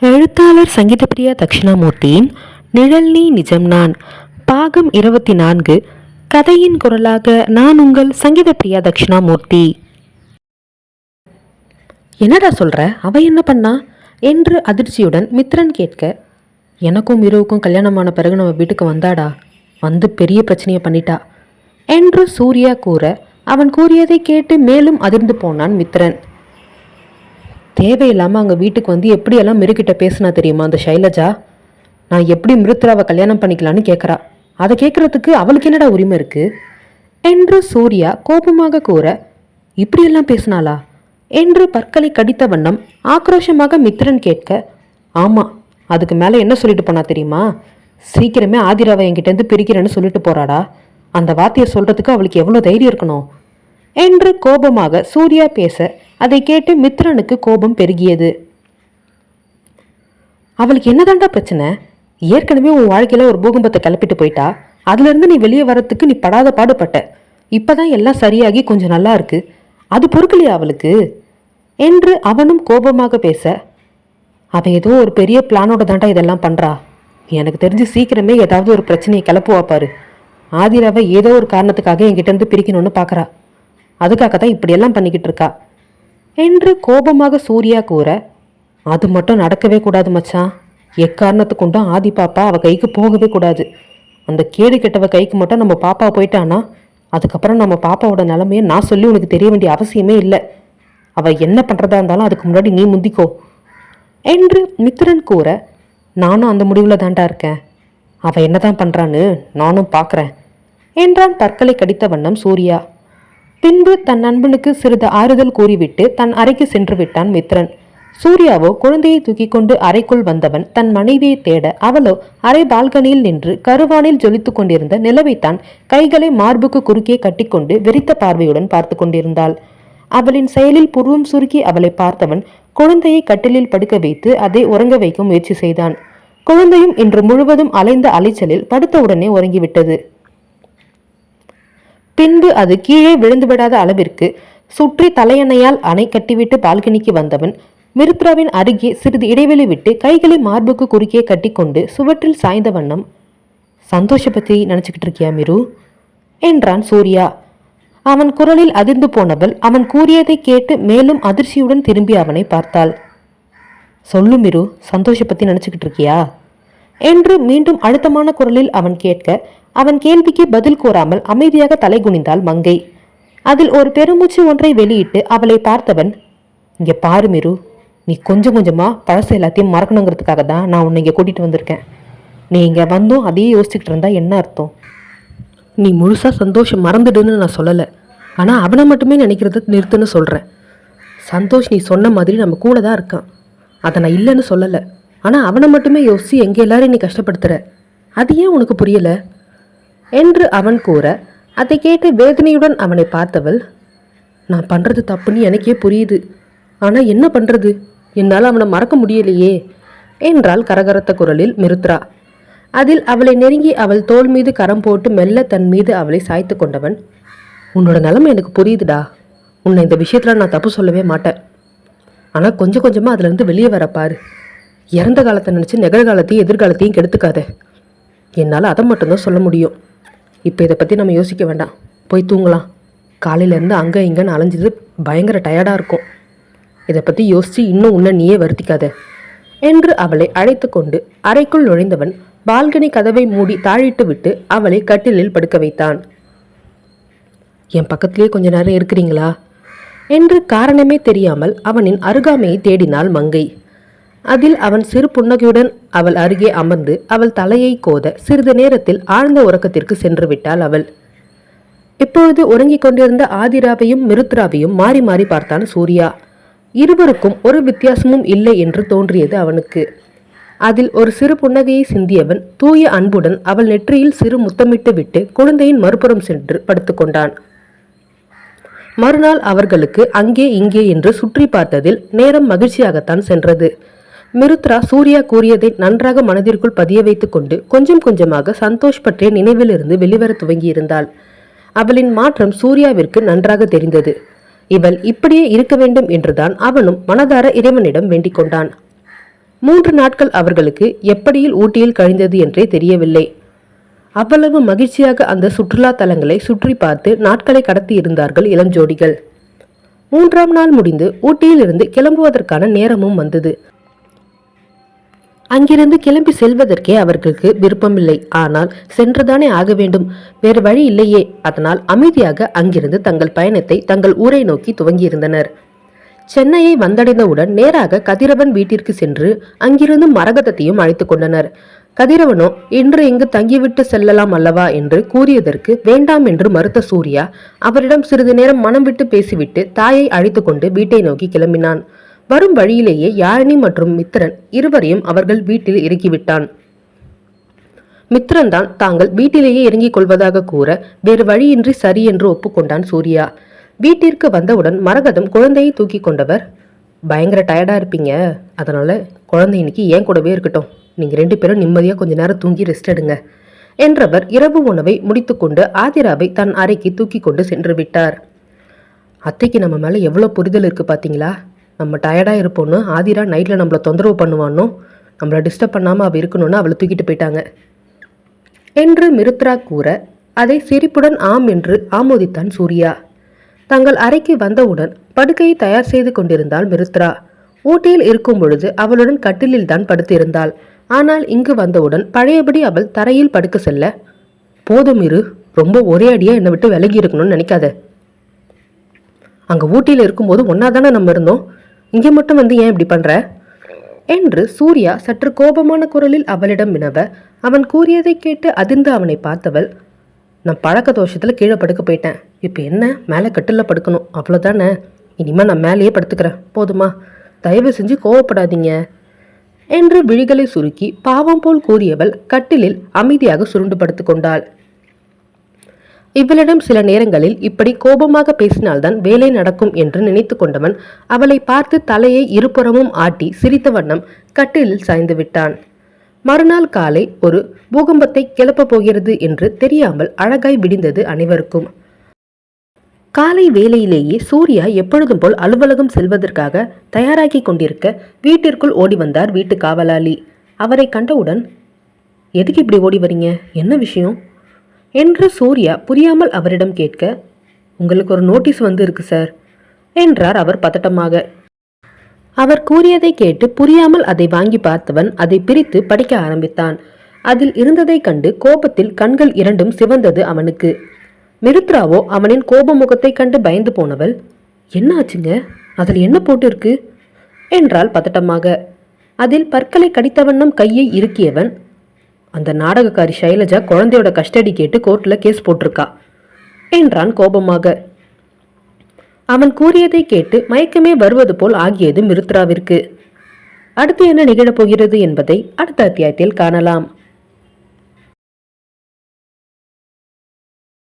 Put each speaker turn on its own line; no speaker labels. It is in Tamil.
எழுத்தாளர் சங்கீதப்பிரியா தட்சிணாமூர்த்தியின் நிழல் நீ நிஜம் நான் பாகம் இருபத்தி நான்கு கதையின் குரலாக நான் உங்கள் சங்கீதப்பிரியா தட்சிணாமூர்த்தி. என்னடா சொல்கிற அவ என்ன பண்ணா? என்று அதிர்ச்சியுடன் மித்ரன் கேட்க எனக்கும் இரவுக்கும் கல்யாணமான பிறகு நம்ம வீட்டுக்கு வந்தாடா? வந்து பெரிய பிரச்சனையை பண்ணிட்டா? என்று சூர்யா கூற அவன் கூறியதை கேட்டு மேலும் அதிர்ந்து போனான் மித்ரன். தேவையில்லாமல் அங்கே வீட்டுக்கு வந்து எப்படியெல்லாம் மிருகிட்ட பேசுனா தெரியுமா அந்த ஷைலஜா? நான் எப்படி மிருத்ராவை கல்யாணம் பண்ணிக்கலான்னு கேட்குறா அதை கேட்குறதுக்கு அவளுக்கு என்னடா உரிமை இருக்குது என்று சூர்யா கோபமாக கூற இப்படியெல்லாம் பேசினாளா? என்று பற்களை கடித்த வண்ணம் ஆக்ரோஷமாக மித்ரன் கேட்க ஆமாம் அதுக்கு மேலே என்ன சொல்லிட்டு போனா தெரியுமா? சீக்கிரமே ஆதிராவை என்கிட்டேருந்து பிரிக்கிறேன்னு சொல்லிட்டு போறாடா. அந்த வார்த்தையை சொல்கிறதுக்கு அவளுக்கு எவ்வளோ தைரியம் இருக்கணும்? என்று கோபமாக சூர்யா பேச அதை கேட்டு மித்ரனுக்கு கோபம் பெருகியது. அவளுக்கு என்னதாண்டா பிரச்சனை? ஏற்கனவே உன் வாழ்க்கையில் ஒரு பூகம்பத்தை கிளப்பிட்டு போயிட்டா? அதுலேருந்து நீ வெளியே வரத்துக்கு நீ படாத பாடுபட்ட. இப்போதான் எல்லாம் சரியாகி கொஞ்சம் நல்லா இருக்கு. அது பொறுக்கலையா அவளுக்கு? என்று அவனும் கோபமாக பேச அவள் ஏதோ ஒரு பெரிய பிளானோட தாண்டா இதெல்லாம் பண்ணுறா எனக்கு தெரிஞ்சு சீக்கிரமே ஏதாவது ஒரு பிரச்சனையை கிளப்புவா பாரு. ஆதிராவை ஏதோ ஒரு காரணத்துக்காக என்கிட்ட இருந்து பிரிக்கணும்னு பார்க்கறா அதுக்காக தான் இப்படியெல்லாம் பண்ணிக்கிட்டு இருக்கா? என்று கோபமாக சூர்யா கூற அது மட்டும் நடக்கவே கூடாது மச்சான் எக்காரணத்து கொண்டும் ஆதி பாப்பா அவ கைக்கு போகவே கூடாது. அந்த கேடு கெட்டவ கைக்கு மட்டும் நம்ம பாப்பா போயிட்டானா? அதுக்கப்புறம் நம்ம பாப்பாவோட நிலமையை நான் சொல்லி உனக்கு தெரிய வேண்டிய அவசியமே இல்லை. அவ என்ன பண்ணுறதா இருந்தாலும் அதுக்கு முன்னாடி நீ முந்திக்கோ. என்று மித்திரன் கூற நானும் அந்த முடிவில் தாண்டா இருக்கேன். அவ என்னதான் பண்ணுறான்னு நானும் பார்க்குறேன் என்றான் தற்கொலை கடித்த வண்ணம் சூர்யா. பின்பு தன் நண்பனுக்கு சிறிது ஆறுதல் கூறிவிட்டு தன் அறைக்கு சென்று விட்டான் மித்ரன். சூர்யாவோ குழந்தையை தூக்கி கொண்டு அறைக்குள் வந்தவன் தன் மனைவியை தேட அவளோ அறை பால்கனியில் நின்று கருவானில் ஜொலித்து கொண்டிருந்த நிலவைத்தான் கைகளை மார்புக்கு குறுக்கே கட்டிக்கொண்டு வெறித்த பார்வையுடன் பார்த்து கொண்டிருந்தாள். அவளின் செயலில் புருவம் சுருக்கி அவளை பார்த்தவன் குழந்தையை கட்டிலில் படுக்க வைத்து அதை உறங்க வைக்க முயற்சி செய்தான். குழந்தையும் இன்று முழுவதும் அலைந்த அலைச்சலில் படுத்தவுடனே உறங்கிவிட்டது. பின்பு அது கீழே விழுந்துவிடாத அளவிற்கு சுற்றி தலையணையால் அணை கட்டிவிட்டு பால்கனிக்கு வந்தவன் மிருத்ராவின் அருகே சிறிது இடைவெளி விட்டு கைகளை மார்புக்கு குறுக்கே கட்டிக்கொண்டு சுவற்றில் சாய்ந்த வண்ணம் சந்தோஷ பத்தி நினச்சிக்கிட்டு இருக்கியா மிரு? என்றான் சூர்யா. அவன் குரலில் அதிர்ந்து போனவள் அவன் கூறியதை கேட்டு மேலும் அதிர்ச்சியுடன் திரும்பி அவனை பார்த்தாள். சொல்லு மிரு சந்தோஷ பத்தி நினச்சிக்கிட்டு இருக்கியா? என்று மீண்டும் அழுத்தமான குரலில் அவன் கேட்க அவன் கேள்விக்கு பதில் கூறாமல் அமைதியாக தலை குனிந்தாள் மங்கை. அதில் ஒரு பெருமூச்சு ஒன்றை வெளியிட்டு அவளை பார்த்தவன் இங்கே பாரு மிரு நீ கொஞ்சம் கொஞ்சமாக பழசு எல்லாத்தையும் மறக்கணுங்கிறதுக்காக தான் நான் உன்னை இங்கே கூட்டிகிட்டு வந்திருக்கேன். நீ இங்கே வந்தும் அதையே யோசிச்சுக்கிட்டு இருந்தா என்ன அர்த்தம்? நீ முழுசாக சந்தோஷம் மறந்துடுன்னு நான் சொல்லலை. ஆனால் அவனை மட்டுமே நினைக்கிறத நிறுத்துன்னு சொல்கிறேன் சந்தோஷ் நீ சொன்ன மாதிரி நம்ம கூட தான் இருக்கான். அதை நான் இல்லைன்னு சொல்லலை. ஆனால் அவனை மட்டுமே யோசிச்சு எங்கே எல்லாரையும் நீ கஷ்டப்படுத்துகிற அது ஏன் உனக்கு புரியலை? என்று அவன் கூற அதை கேட்டு வேதனையுடன் அவனை பார்த்தவள் நான் பண்ணுறது தப்புன்னு எனக்கே புரியுது. ஆனால் என்ன பண்ணுறது என்னால் அவனை மறக்க முடியலையே என்றாள் கரகரத்த குரலில் மிருத்ரா. அதில் அவளை நெருங்கி அவள் தோல் மீது கரம் போட்டு மெல்ல தன் மீது அவளை சாய்த்து கொண்டவன் உன்னோட நிலைமை எனக்கு புரியுதுடா. உன்னை இந்த விஷயத்தில் நான் தப்பு சொல்லவே மாட்டேன். ஆனால் கொஞ்சம் கொஞ்சமாக அதுலேருந்து வெளியே வர பாரு. இறந்த காலத்தை நினச்சி நிகழ்காலத்தையும் எதிர்காலத்தையும் கெடுத்துக்காத. என்னால் அதை மட்டும்தான் சொல்ல முடியும். இப்போ இதை பற்றி நம்ம யோசிக்க வேண்டாம். போய் தூங்கலாம். காலையிலேருந்து அங்கே இங்கேன்னு அலைஞ்சது பயங்கர டயர்டாக இருக்கும். இதை பற்றி யோசித்து இன்னும் உன்னை நீயே வருத்திக்காத. என்று அவளை அழைத்து கொண்டு அறைக்குள் நுழைந்தவன் பால்கனி கதவை மூடி தாழிட்டு விட்டு அவளை கட்டிலில் படுக்க வைத்தான். என் பக்கத்திலே கொஞ்ச நேரம் இருக்கிறீங்களா? என்று காரணமே தெரியாமல் அவனின் அருகாமையை தேடினாள் மங்கை. அதில் அவன் சிறு புன்னகையுடன் அவள் அருகே அமர்ந்து அவள் தலையை கோத சிறிது நேரத்தில் ஆழ்ந்த உறக்கத்திற்கு சென்று விட்டாள் அவள். இப்பொழுது உறங்கிக் கொண்டிருந்த ஆதிராவையும் மிருத்ராவையும் மாறி மாறி பார்த்தான் சூர்யா. இருவருக்கும் ஒரு வித்தியாசமும் இல்லை என்று தோன்றியது அவனுக்கு. அதில் ஒரு சிறு புன்னகையை சிந்தியவன் தூய அன்புடன் அவள் நெற்றியில் சிறு முத்தமிட்டு விட்டு குழந்தையின் மறுபுறம் சென்று படுத்துக்கொண்டான் மறுநாள் அவர்களுக்கு அங்கே இங்கே என்று சுற்றி பார்த்ததில் நேரம் மகிழ்ச்சியாகத்தான் சென்றது. மிருத்ரா சூர்யா கூறியதை நன்றாக மனதிற்குள் பதிய வைத்துக் கொண்டு கொஞ்சம் கொஞ்சமாக சந்தோஷ் பற்றிய நினைவிலிருந்து வெளிவர துவங்கியிருந்தாள். அவளின் மாற்றம் சூர்யாவிற்கு நன்றாக தெரிந்தது. இவள் இப்படியே இருக்க வேண்டும் என்றுதான் அவனும் மனதார இறைவனிடம் வேண்டிக் கொண்டான். மூன்று நாட்கள் அவர்களுக்கு எப்படியில் ஊட்டியில் கழிந்தது என்றே தெரியவில்லை. அவ்வளவு மகிழ்ச்சியாக அந்த சுற்றுலா தலங்களை சுற்றி பார்த்து நாட்களை கடத்தி இருந்தார்கள் இளஞ்சோடிகள். மூன்றாம் நாள் முடிந்து ஊட்டியிலிருந்து கிளம்புவதற்கான நேரமும் வந்தது. அங்கிருந்து கிளம்பி செல்வதற்கே அவர்களுக்கு விருப்பமில்லை. ஆனால் சென்றுதானே ஆக வேண்டும். வேறு வழி இல்லையே. அதனால் அமைதியாக அங்கிருந்து தங்கள் பயணத்தை தங்கள் ஊரை நோக்கி துவங்கியிருந்தனர். சென்னையை வந்தடைந்தவுடன் நேராக கதிரவன் வீட்டிற்கு சென்று அங்கிருந்து மரகதத்தையும் அழைத்து கொண்டனர். கதிரவனோ இன்று இங்கு தங்கிவிட்டு செல்லலாம் அல்லவா என்று கூறியதற்கு வேண்டாம் என்று மறுத்த சூர்யா அவரிடம் சிறிது நேரம் மனம் விட்டு பேசிவிட்டு தாயை அழைத்து கொண்டு வீட்டை நோக்கி கிளம்பினான். வரும் வழியிலேயே யாழினி மற்றும் மித்திரன் இருவரையும் அவர்கள் வீட்டில் இறக்கிவிட்டான். மித்திரன் தான் தாங்கள் வீட்டிலேயே இறங்கிக் கொள்வதாக கூற வேறு வழியின்றி சரி என்று ஒப்புக்கொண்டான் சூர்யா. வீட்டிற்கு வந்தவுடன் மரகதம் குழந்தையை தூக்கி கொண்டவர் பயங்கர டயர்டாக இருப்பீங்க. அதனால குழந்தை இன்னைக்கு ஏன் கூடவே இருக்கட்டும். நீங்கள் ரெண்டு பேரும் நிம்மதியாக கொஞ்ச நேரம் தூங்கி ரெஸ்ட் எடுங்க என்றவர் இரவு உணவை முடித்துக்கொண்டு ஆதிராவை தன் அறைக்கு தூக்கி கொண்டு சென்று விட்டார். அத்தைக்கு நம்ம மேலே எவ்வளோ புரிதல் இருக்குது பார்த்தீங்களா நம்ம டயர்டாக இருப்போன்னு ஆதிரா நைட்டில் நம்மளை தொந்தரவு பண்ணுவானோ? நம்மளை டிஸ்டர்ப் பண்ணாமல் அவள் இருக்கணும்னு அவளை தூக்கிட்டு போயிட்டாங்க. என்று மிருத்ரா கூற அதை சிரிப்புடன் ஆம் என்று ஆமோதித்தான் சூர்யா. தங்கள் அறைக்கு வந்தவுடன் படுக்கையை தயார் செய்து கொண்டிருந்தாள் மிருத்ரா. ஊட்டியில் இருக்கும் பொழுது அவளுடன் கட்டிலில் தான் படுத்திருந்தாள். ஆனால் இங்கு வந்தவுடன் பழையபடி அவள் தரையில் படுக்க செல்ல போதும் இரு ரொம்ப ஒரே அடியாக என்னை விட்டு விலகி இருக்கணும்னு நினைக்காத. அங்கே ஊட்டியில் இருக்கும்போது ஒன்றா தானே நம்ம இருந்தோம்? இங்கே மட்டும் வந்து ஏன் இப்படி பண்ற? என்று சூர்யா சற்று கோபமான குரலில் அவளிடம் வினவ அவன் கூறியதை கேட்டு அதிர்ந்து அவனை பார்த்தவள் நான் பழக்க தோஷத்தில் கீழே படுக்க போயிட்டேன். இப்போ என்ன? மேலே கட்டிலில் படுக்கணும். அவ்வளோதானே இனிமேல் நான் மேலேயே படுத்துக்கிறேன். போதுமா? தயவு செஞ்சு கோவப்படாதீங்க. என்று விழிகளை சுருக்கி பாவம் போல் கூறியவள் கட்டிலில் அமைதியாக சுருண்டு படுத்து கொண்டாள். இவளிடம் சில நேரங்களில் இப்படி கோபமாக பேசினால்தான் வேலை நடக்கும் என்று நினைத்து கொண்டவன் அவளை பார்த்து தலையை இருபுறமும் ஆட்டி சிரித்த வண்ணம் கட்டிலில் சாய்ந்து விட்டான். மறுநாள் காலை ஒரு பூகம்பத்தை கிளப்பப் போகிறது என்று தெரியாமல் அழகாய் விடிந்தது அனைவருக்கும். காலை வேலையிலேயே சூர்யா எப்பொழுதும் போல் அலுவலகம் செல்வதற்காக தயாராகி கொண்டிருக்க வீட்டிற்குள் ஓடி வந்தார் வீட்டு காவலாளி. அவரை கண்டவுடன் எதுக்கு இப்படி ஓடி வரீங்க? என்ன விஷயம்? என்று சூர்யா புரியாமல் அவரிடம் கேட்க உங்களுக்கு ஒரு நோட்டீஸ் வந்து இருக்கு சார் என்றார் அவர் பதட்டமாக. அவர் கூறியதை கேட்டு புரியாமல் அதை வாங்கி பார்த்தவன் அதை பிரித்து படிக்க ஆரம்பித்தான். அதில் இருந்ததைக் கண்டு கோபத்தில் கண்கள் இரண்டும் சிவந்தது அவனுக்கு. மிருத்ராவோ அவனின் கோப முகத்தை கண்டு பயந்து போனவள் என்ன ஆச்சுங்க? அதில் என்ன போட்டிருக்கு? என்றால் பதட்டமாக. அதில் பற்களை கடித்த வண்ணம் கையை இறுக்கியவன் அந்த நாடகக்காரி சைலஜா குழந்தையோட கஸ்டடி கேட்டு கோர்ட்டில் கேஸ் போட்டிருக்கா என்றான் கோபமாக. அவன் கூறியதை கேட்டு மயக்கமே வருவது போல் ஆகியது மிருத்ராவிற்கு. அடுத்து என்ன நிகழப்போகிறது என்பதை அடுத்த அத்தியாயத்தில் காணலாம்.